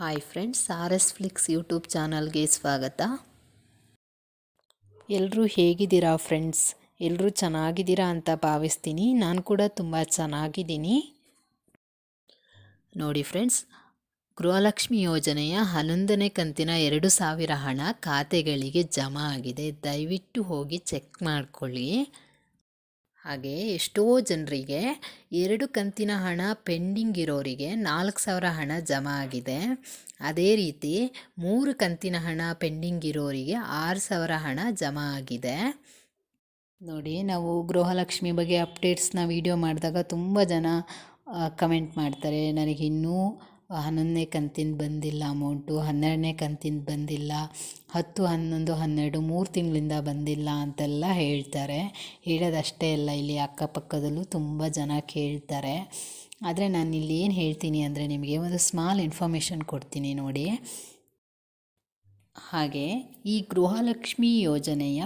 Hi friends R S Flicks YouTube ಚಾನಲ್ಗೆ ಸ್ವಾಗತ. ಎಲ್ಲರೂ ಹೇಗಿದ್ದೀರಾ ಫ್ರೆಂಡ್ಸ್ ಎಲ್ಲರೂ ಚೆನ್ನಾಗಿದ್ದೀರಾ ಅಂತ ಭಾವಿಸ್ತೀನಿ. ನಾನು ಕೂಡ ತುಂಬ ಚೆನ್ನಾಗಿದ್ದೀನಿ. ನೋಡಿ ಫ್ರೆಂಡ್ಸ್ ಗೃಹಲಕ್ಷ್ಮಿ ಯೋಜನೆಯ ಹನ್ನೊಂದನೇ ಕಂತಿನ ಎರಡು ಸಾವಿರ ಹಣ ಖಾತೆಗಳಿಗೆ ಜಮಾ ಆಗಿದೆ. ದಯವಿಟ್ಟು ಹೋಗಿ ಚೆಕ್ ಮಾಡ್ಕೊಳ್ಳಿ. ಹಾಗೆ ಎಷ್ಟೋ ಜನರಿಗೆ ಎರಡು ಕಂತಿನ ಹಣ ಪೆಂಡಿಂಗ್ ಇರೋರಿಗೆ ನಾಲ್ಕು ಸಾವಿರ ಹಣ ಜಮಾ ಆಗಿದೆ. ಅದೇ ರೀತಿ ಮೂರು ಕಂತಿನ ಹಣ ಪೆಂಡಿಂಗ್ ಇರೋರಿಗೆ ಆರು ಸಾವಿರ ಹಣ ಜಮಾ ಆಗಿದೆ. ನೋಡಿ, ನಾವು ಗೃಹಲಕ್ಷ್ಮಿ ಬಗ್ಗೆ ಅಪ್ಡೇಟ್ಸ್ನ ವೀಡಿಯೋ ಮಾಡಿದಾಗ ತುಂಬ ಜನ ಕಮೆಂಟ್ ಮಾಡ್ತಾರೆ. ನನಗೆ ಇನ್ನೂ ಹನ್ನೊಂದನೇ ಕಂತಿಂದು ಬಂದಿಲ್ಲ, ಅಮೌಂಟು ಹನ್ನೆರಡನೇ ಕಂತಿಂದು ಬಂದಿಲ್ಲ, ಹತ್ತು, ಹನ್ನೊಂದು, ಹನ್ನೆರಡು, ಮೂರು ತಿಂಗಳಿಂದ ಬಂದಿಲ್ಲ ಅಂತೆಲ್ಲ ಹೇಳ್ತಾರೆ. ಹೇಳೋದಷ್ಟೇ ಅಲ್ಲ, ಇಲ್ಲಿ ಅಕ್ಕಪಕ್ಕದಲ್ಲೂ ತುಂಬ ಜನ ಕೇಳ್ತಾರೆ. ಆದರೆ ನಾನು ಇಲ್ಲಿ ಏನು ಹೇಳ್ತೀನಿ ಅಂದರೆ ನಿಮಗೆ ಒಂದು ಸ್ಮಾಲ್ ಇನ್ಫಾರ್ಮೇಷನ್ ಕೊಡ್ತೀನಿ ನೋಡಿ. ಹಾಗೆ, ಈ ಗೃಹಲಕ್ಷ್ಮಿ ಯೋಜನೆಯ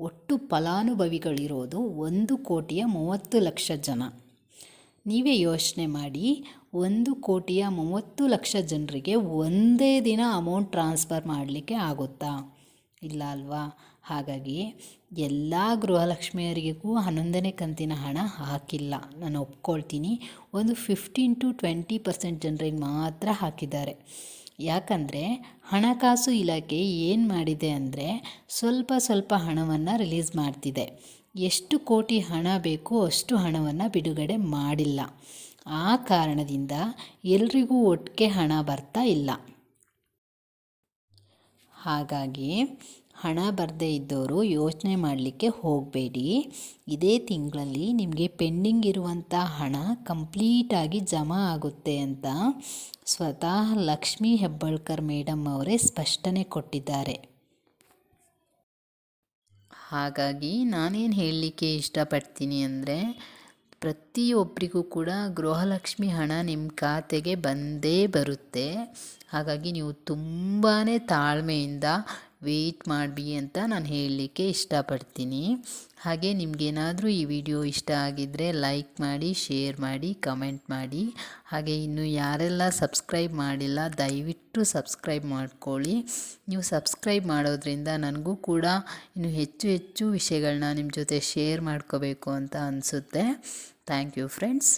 ಒಟ್ಟು ಫಲಾನುಭವಿಗಳಿರೋದು ಒಂದು ಕೋಟಿಯ ಮೂವತ್ತು ಲಕ್ಷ ಜನ. ನೀವೇ ಯೋಚನೆ ಮಾಡಿ ಒಂದು ಕೋಟಿಯ ಮೂವತ್ತು ಲಕ್ಷ ಜನರಿಗೆ ಒಂದೇ ದಿನ ಅಮೌಂಟ್ ಟ್ರಾನ್ಸ್ಫರ್ ಮಾಡಲಿಕ್ಕೆ ಆಗುತ್ತಾ? ಇಲ್ಲ ಅಲ್ವಾ? ಹಾಗಾಗಿ ಎಲ್ಲ ಗೃಹಲಕ್ಷ್ಮಿಯರಿಗೂ ಹನ್ನೊಂದನೇ ಕಂತಿನ ಹಣ ಹಾಕಿಲ್ಲ. ನಾನು ಒಪ್ಕೊಳ್ತೀನಿ. ಒಂದು ಫಿಫ್ಟೀನ್ ಟು ಟ್ವೆಂಟಿ ಪರ್ಸೆಂಟ್ ಜನರಿಗೆ ಮಾತ್ರ ಹಾಕಿದ್ದಾರೆ. ಯಾಕಂದರೆ ಹಣಕಾಸು ಇಲಾಖೆ ಏನು ಮಾಡಿದೆ ಅಂದರೆ ಸ್ವಲ್ಪ ಸ್ವಲ್ಪ ಹಣವನ್ನು ರಿಲೀಸ್ ಮಾಡ್ತಿದೆ. ಎಷ್ಟು ಕೋಟಿ ಹಣ ಬೇಕೋ ಅಷ್ಟು ಹಣವನ್ನು ಬಿಡುಗಡೆ ಮಾಡಿಲ್ಲ. ಆ ಕಾರಣದಿಂದ ಎಲ್ರಿಗೂ ಒಟ್ಟಿಗೆ ಹಣ ಬರ್ತಾ ಇಲ್ಲ. ಹಾಗಾಗಿ ಹಣ ಬರದೇ ಇದ್ದವರು ಯೋಚನೆ ಮಾಡಲಿಕ್ಕೆ ಹೋಗಬೇಡಿ. ಇದೇ ತಿಂಗಳಲ್ಲಿ ನಿಮಗೆ ಪೆಂಡಿಂಗ್ ಇರುವಂಥ ಹಣ ಕಂಪ್ಲೀಟಾಗಿ ಜಮಾ ಆಗುತ್ತೆ ಅಂತ ಸ್ವತಃ ಲಕ್ಷ್ಮೀ ಹೆಬ್ಬಳ್ಕರ್ ಮೇಡಮ್ ಅವರೇ ಸ್ಪಷ್ಟನೆ ಕೊಟ್ಟಿದ್ದಾರೆ. ಹಾಗಾಗಿ ನಾನೇನು ಹೇಳಲಿಕ್ಕೆ ಇಷ್ಟಪಡ್ತೀನಿ ಅಂದರೆ ಪ್ರತಿಯೊಬ್ಬರಿಗೂ ಕೂಡ ಗೃಹಲಕ್ಷ್ಮಿ ಹಣ ನಿಮ್ಮ ಖಾತೆಗೆ ಬಂದೇ ಬರುತ್ತೆ. ಹಾಗಾಗಿ ನೀವು ತುಂಬಾ ತಾಳ್ಮೆಯಿಂದ ವೆಯ್ಟ್ ಮಾಡಿ ಅಂತ ನಾನು ಹೇಳಲಿಕ್ಕೆ ಇಷ್ಟಪಡ್ತೀನಿ. ಹಾಗೆ ನಿಮಗೇನಾದರೂ ಈ ವಿಡಿಯೋ ಇಷ್ಟ ಆಗಿದ್ದರೆ ಲೈಕ್ ಮಾಡಿ ಶೇರ್ ಮಾಡಿ ಕಮೆಂಟ್ ಮಾಡಿ. ಹಾಗೆ ಇನ್ನು ಯಾರೆಲ್ಲ ಸಬ್ಸ್ಕ್ರೈಬ್ ಮಾಡಿಲ್ಲ, ದಯವಿಟ್ಟು ಸಬ್ಸ್ಕ್ರೈಬ್ ಮಾಡ್ಕೊಳ್ಳಿ. ನೀವು ಸಬ್ಸ್ಕ್ರೈಬ್ ಮಾಡೋದ್ರಿಂದ ನನಗೂ ಕೂಡ ಇನ್ನು ಹೆಚ್ಚು ಹೆಚ್ಚು ವಿಷಯಗಳನ್ನ ನಿಮ್ಮ ಜೊತೆ ಶೇರ್ ಮಾಡ್ಕೋಬೇಕು ಅಂತ ಅನಿಸುತ್ತೆ. Thank you friends